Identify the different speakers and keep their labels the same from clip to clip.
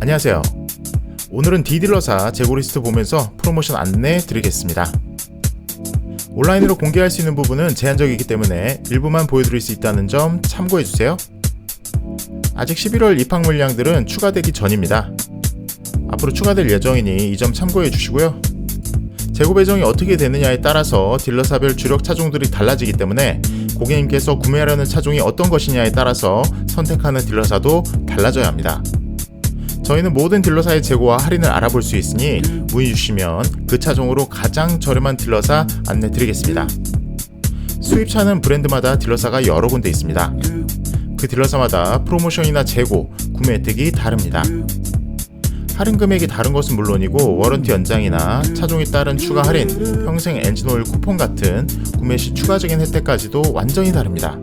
Speaker 1: 안녕하세요. 오늘은 디딜러사 재고 리스트 보면서 프로모션 안내 드리겠습니다. 온라인으로 공개할 수 있는 부분은 제한적이기 때문에 일부만 보여드릴 수 있다는 점 참고해 주세요. 아직 11월 입학 물량들은 추가되기 전입니다. 앞으로 추가될 예정이니 이 점 참고해 주시고요. 재고 배정이 어떻게 되느냐에 따라서 딜러사별 주력 차종들이 달라지기 때문에 고객님께서 구매하려는 차종이 어떤 것이냐에 따라서 선택하는 딜러사도 달라져야 합니다. 저희는 모든 딜러사의 재고와 할인을 알아볼 수 있으니 문의 주시면 그 차종으로 가장 저렴한 딜러사 안내 드리겠습니다. 수입차는 브랜드마다 딜러사가 여러 군데 있습니다. 그 딜러사마다 프로모션이나 재고, 구매 혜택이 다릅니다. 할인 금액이 다른 것은 물론이고 워런티 연장이나 차종에 따른 추가 할인, 평생 엔진오일 쿠폰 같은 구매 시 추가적인 혜택까지도 완전히 다릅니다.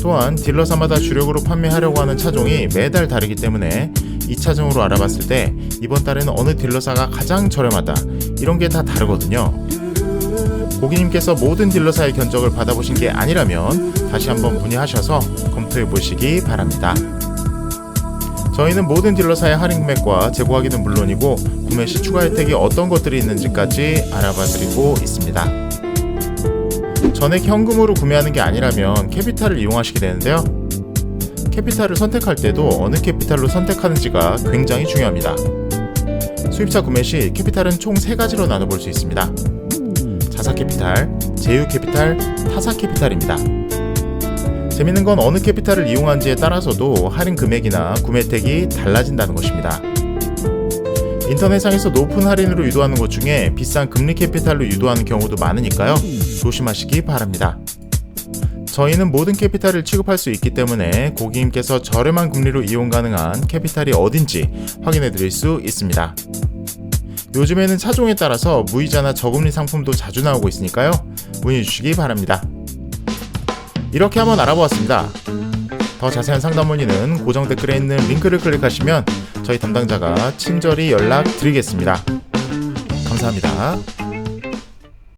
Speaker 1: 또한 딜러사마다 주력으로 판매하려고 하는 차종이 매달 다르기 때문에 이 차종으로 알아봤을 때 이번 달에는 어느 딜러사가 가장 저렴하다 이런 게 다 다르거든요. 고객님께서 모든 딜러사의 견적을 받아보신 게 아니라면 다시 한번 문의하셔서 검토해 보시기 바랍니다. 저희는 모든 딜러사의 할인 금액과 재고 확인은 물론이고 구매 시 추가 혜택이 어떤 것들이 있는지까지 알아봐 드리고 있습니다. 전액 현금으로 구매하는 게 아니라면 캐피탈을 이용하시게 되는데요. 캐피탈을 선택할 때도 어느 캐피탈로 선택하는지가 굉장히 중요합니다. 수입차 구매 시 캐피탈은 총 3가지로 나눠볼 수 있습니다. 자사 캐피탈, 제휴 캐피탈, 타사 캐피탈입니다. 재밌는 건 어느 캐피탈을 이용한지에 따라서도 할인 금액이나 구매 혜택이 달라진다는 것입니다. 인터넷상에서 높은 할인으로 유도하는 것 중에 비싼 금리 캐피탈로 유도하는 경우도 많으니까요. 조심하시기 바랍니다. 저희는 모든 캐피탈을 취급할 수 있기 때문에 고객님께서 저렴한 금리로 이용 가능한 캐피탈이 어딘지 확인해 드릴 수 있습니다. 요즘에는 차종에 따라서 무이자나 저금리 상품도 자주 나오고 있으니까요. 문의 주시기 바랍니다. 이렇게 한번 알아보았습니다. 더 자세한 상담 문의는 고정 댓글에 있는 링크를 클릭하시면 저희 담당자가 친절히 연락 드리겠습니다. 감사합니다.